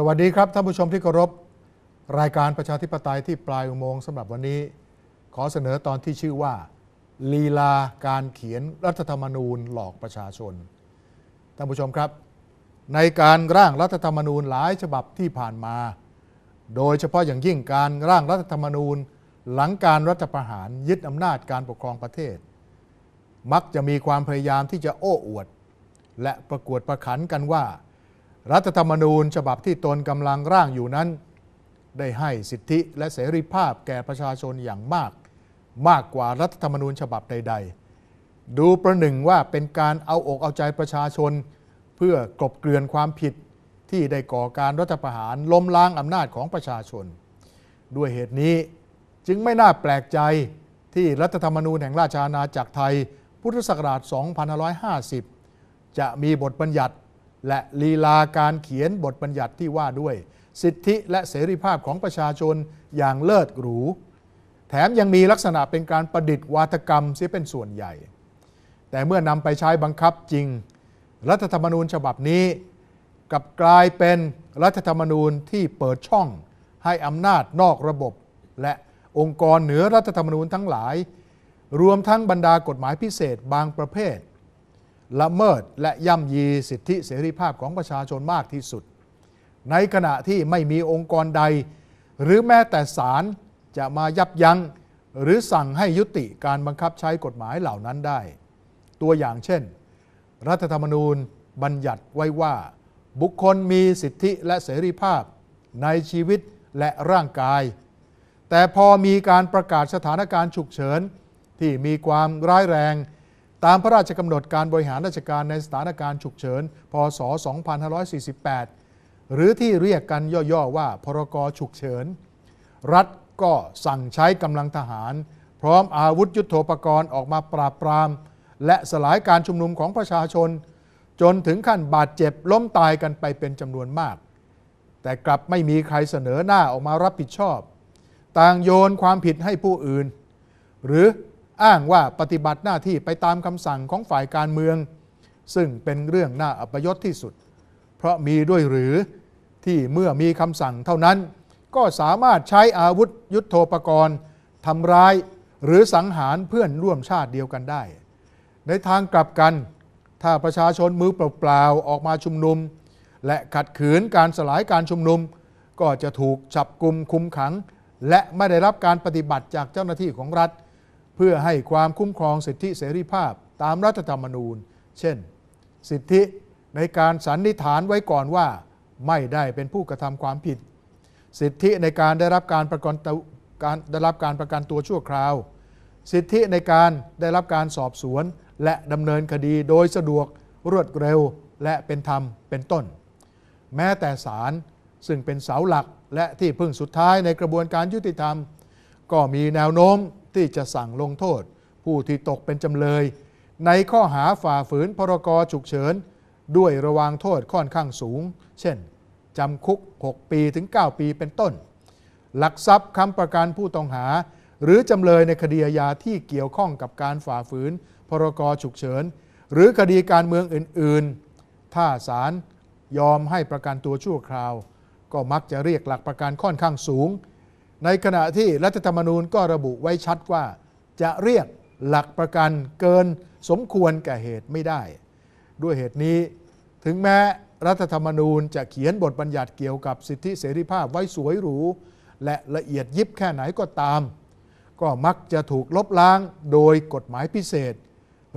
สวัสดีครับท่านผู้ชมที่เคารพรายการประชาธิปไตยที่ปลายอุโมงค์สำหรับวันนี้ ขอเสนอตอนที่ชื่อว่า ลีลาการเขียนรัฐธรรมนูญหลอกประชาชนท่านผู้ชมครับ ในการร่างรัฐธรรมนูญหลายฉบับที่ผ่านมา โดยเฉพาะอย่างยิ่งการร่างรัฐธรรมนูญหลังการรัฐประหารยึดอำนาจการปกครองประเทศ มักจะมีความพยายามที่จะโอ้อวด และประกวดประขันกันว่า รัฐธรรมนูญฉบับที่ตนกำลังร่างอยู่นั้น ได้ให้สิทธิและเสรีภาพแก่ประชาชนอย่างมาก มากกว่ารัฐธรรมนูญฉบับใด ๆ ดูประหนึ่งว่าเป็นการเอาอกเอาใจประชาชน เพื่อกลบเกลื่อนความผิดที่ได้ก่อการรัฐประหารล้มล้างอำนาจของประชาชน ด้วยเหตุนี้จึงไม่น่าแปลกใจที่รัฐธรรมนูญแห่งราชอาณาจักรไทย พุทธศักราช 2550 จะมีบทบัญญัติ และลีลาการเขียนบทบัญญัติที่ว่าด้วย สิทธิและเสรีภาพของประชาชนอย่างเลิศหรู แถมยังมีลักษณะเป็นการประดิษฐ์วาทกรรมเสียเป็นส่วนใหญ่ แต่เมื่อนำไปใช้บังคับจริง รัฐธรรมนูญฉบับนี้กลับกลายเป็นรัฐธรรมนูญที่เปิดช่องให้อำนาจนอกระบบ และองค์กรเหนือรัฐธรรมนูญทั้งหลาย รวมทั้งบรรดากฎหมายพิเศษบางประเภท ละเมิดและย่ำยีสิทธิเสรีภาพของประชาชนมากที่สุด ในขณะที่ไม่มีองค์กรใด หรือแม้แต่ศาลจะมายับยัง้ง หรือสั่งให้ยุติการบังคับใช้กฎหมายเหล่านั้นได้ ตัวอย่างเช่น รัฐธรรมนูญบัญญัติไว้ว่า บุคคลมีสิทธิและเสรีภาพในชีวิตและร่างกาย แต่พอมีการประกาศสถานการณ์ฉุกเฉินที่มีความร้ายแรง ตามพระราชกำหนดการบริหารราชการในสถานการณ์ฉุกเฉิน พศ 2548 หรือที่เรียกกันย่อๆว่าพรกฉุกเฉิน รัฐก็สั่งใช้กำลังทหาร พร้อมอาวุธยุโทโธปกรณ์ออกมาปราบปราม และสลายการชุมนุมของประชาชน จนถึงขั้นบาดเจ็บล้มตายกันไปเป็นจำนวนมาก แต่กลับไม่มีใครเสนอหน้าออกมารับผิดชอบ ต่างโยนความผิดให้ผู้อื่น หรือ อ้างว่าปฏิบัติหน้าที่ไปตามคำสั่งของฝ่ายการเมือง ซึ่งเป็นเรื่องน่าอัปยศที่สุด เพราะมีด้วยหรือที่เมื่อมีคำสั่งเท่านั้น ก็สามารถใช้อาวุธยุโทโธปกรณ์ทำร้ายหรือสังหารเพื่อนร่วมชาติเดียวกันได้ ในทางกลับกัน ถ้าประชาชนมือเปล่าๆออกมาชุมนุม และขัดขืนการสลายการชุมนุม ก็จะถูกจับกลุ่มคุมขัง และไม่ได้รับการปฏิบัติจากเจ้าหน้าที่ของรัฐ เพื่อให้ความคุ้มครองสิทธิเสรีภาพตามรัฐธรรมนูญ เช่น สิทธิในการสันนิษฐานไว้ก่อนว่า ไม่ได้เป็นผู้กระทำความผิด สิทธิในการได้รับการประกันตัวการได้รับการประกันตัวชั่วคราว สิทธิในการได้รับการสอบสวน และดำเนินคดีโดยสะดวกรวดเร็วและเป็นธรรมเป็นต้น แม้แต่ศาลซึ่งเป็นเสาหลักและที่พึ่งสุดท้ายในกระบวนการยุติธรรม ก็มีแนวโน้ม ที่จะสั่งลงโทษ ผู้ที่ตกเป็นจำเลย ในข้อหาฝ่าฝืนพรกฉุกเฉิน ด้วยระวางโทษค่อนข้างสูง เช่นจำคุก 6 ปีถึง 9 ปีเป็นต้น หลักทรัพย์ค้ำประกันผู้ต้องหา หรือจำเลยในคดีอาญาที่เกี่ยวข้องกับการฝ่าฝืน พรกฉุกเฉิน หรือคดีการเมืองอื่น ๆ ถ้าศาลยอมให้ประกันตัวชั่วคราว ก็มักจะเรียกหลักประกันค่อนข้างสูง ในขณะที่รัฐธรรมนูญก็ระบุไว้ชัดว่า จะเรียกหลักประกันเกินสมควรแก่เหตุไม่ได้ ด้วยเหตุนี้ ถึงแม้รัฐธรรมนูญจะเขียนบทบัญญัติเกี่ยวกับสิทธิเสรีภาพไว้สวยหรู และละเอียดยิบแค่ไหนก็ตาม ก็มักจะถูกลบล้างโดยกฎหมายพิเศษ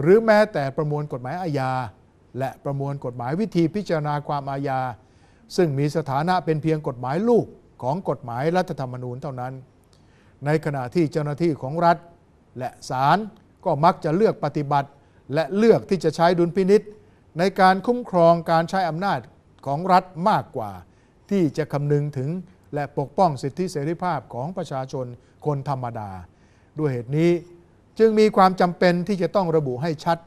หรือแม้แต่ประมวลกฎหมายอาญา และประมวลกฎหมายวิธีพิจารณาความอาญา ซึ่งมีสถานะเป็นเพียงกฎหมายลูก ของกฎหมายรัฐธรรมนูญเท่านั้น ในขณะที่เจ้าหน้าที่ของรัฐ และศาลก็มักจะเลือกปฏิบัติ และเลือกที่จะใช้ดุลพินิษในการคุ้มครองการใช้อำนาจของรัฐมากกว่า ที่จะคำนึงถึงและปกป้องสิทธิเสรีภาพของประชาชนคนธรรมดา ด้วยเหตุนี้จึงมีความจำเป็นที่จะต้องระบุให้ชัด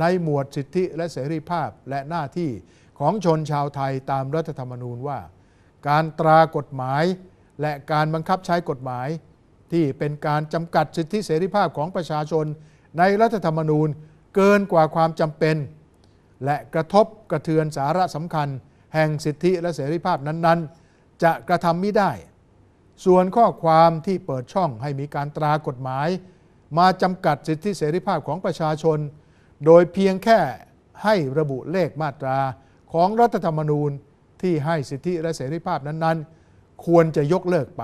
ในหมวดสิทธิและเสรีภาพและหน้าที่ของชนชาวไทยตามรัฐธรรมนูญว่า การตรากฎหมาย และการบังคับใช้กฎหมาย ที่เป็นการจำกัดสิทธิเสรีภาพของประชาชน ในรัฐธรรมนูญเกินกว่าความจำเป็น และกระทบกระเทือนสาระสำคัญ แห่งสิทธิและเสรีภาพนั้นๆ จะกระทำไม่ได้ ส่วนข้อความที่เปิดช่องให้มีการตรากฎหมาย มาจำกัดสิทธิเสรีภาพของประชาชน โดยเพียงแค่ให้ระบุเลขมาตราของรัฐธรรมนูญ ที่ให้สิทธิและเสรีภาพนั้นๆ ควรจะยกเลิกไป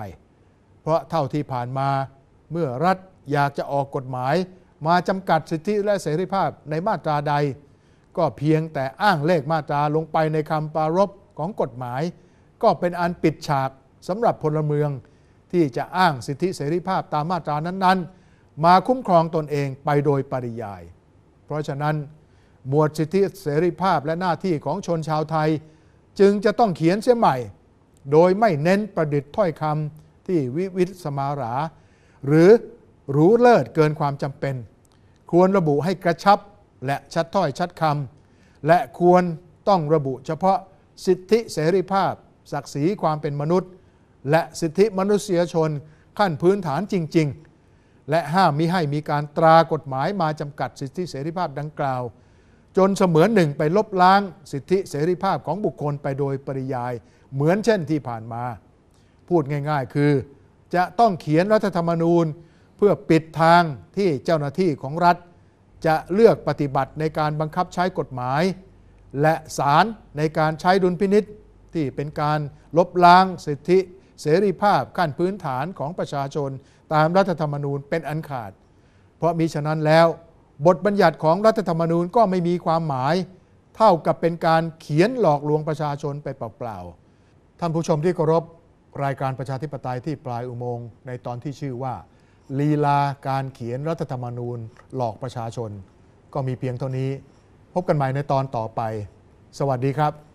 เพราะเท่าที่ผ่านมาเมื่อรัฐอยากจะออกกฎหมาย มาจำกัดสิทธิและเสรีภาพในมาตราใด ก็เพียงแต่อ้างเลขมาตราลงไปในคำปรารภของกฎหมาย ก็เป็นอันปิดฉากสำหรับพลเมืองที่จะอ้างสิทธิเสรีภาพตามมาตรานั้นๆ มาคุ้มครองตนเองไปโดยปริยาย เพราะฉะนั้น หมวดสิทธิเสรีภาพและหน้าที่ของชนชาวไทย จึงจะต้องเขียนเสียใหม่ โดยไม่เน้นประดิษฐ์ถ้อยคำที่วิวิสมารา หรือหรูเลิศเกินความจำเป็น ควรระบุให้กระชับและชัดถ้อยชัดคำและควรต้องระบุเฉพาะสิทธิเสรีภาพ ศักดิ์ศรีความเป็นมนุษย์ และสิทธิมนุษยชนขั้นพื้นฐานจริง ๆ และห้ามมิให้มีการตรากฎหมายมาจำกัดสิทธิเสรีภาพดังกล่าว จนเสมือนหนึ่งไปลบล้างสิทธิเสรีภาพของบุคคลไปโดยปริยายเหมือนเช่นที่ผ่านมา พูดง่าย ๆ คือ จะต้องเขียนรัฐธรรมนูญ เพื่อปิดทางที่เจ้าหน้าที่ของรัฐ จะเลือกปฏิบัติในการบังคับใช้กฎหมาย และศาลในการใช้ดุลพินิษที่เป็นการลบล้างสิทธิเสรีภาพขั้นพื้นฐานของประชาชนตามรัฐธรรมนูญเป็นอันขาด เพราะมีฉะนั้นแล้ว บทบัญญัติของรัฐธรรมนูญก็ไม่มีความหมาย เท่ากับเป็นการเขียนหลอกลวงประชาชนไปเปล่าๆ ท่านผู้ชมที่เคารพรายการประชาธิปไตยที่ปลายอุโมงค์ในตอนที่ชื่อว่า ลีลาการเขียนรัฐธรรมนูญหลอกประชาชน ก็มีเพียงเท่านี้ พบกันใหม่ในตอนต่อไป สวัสดีครับ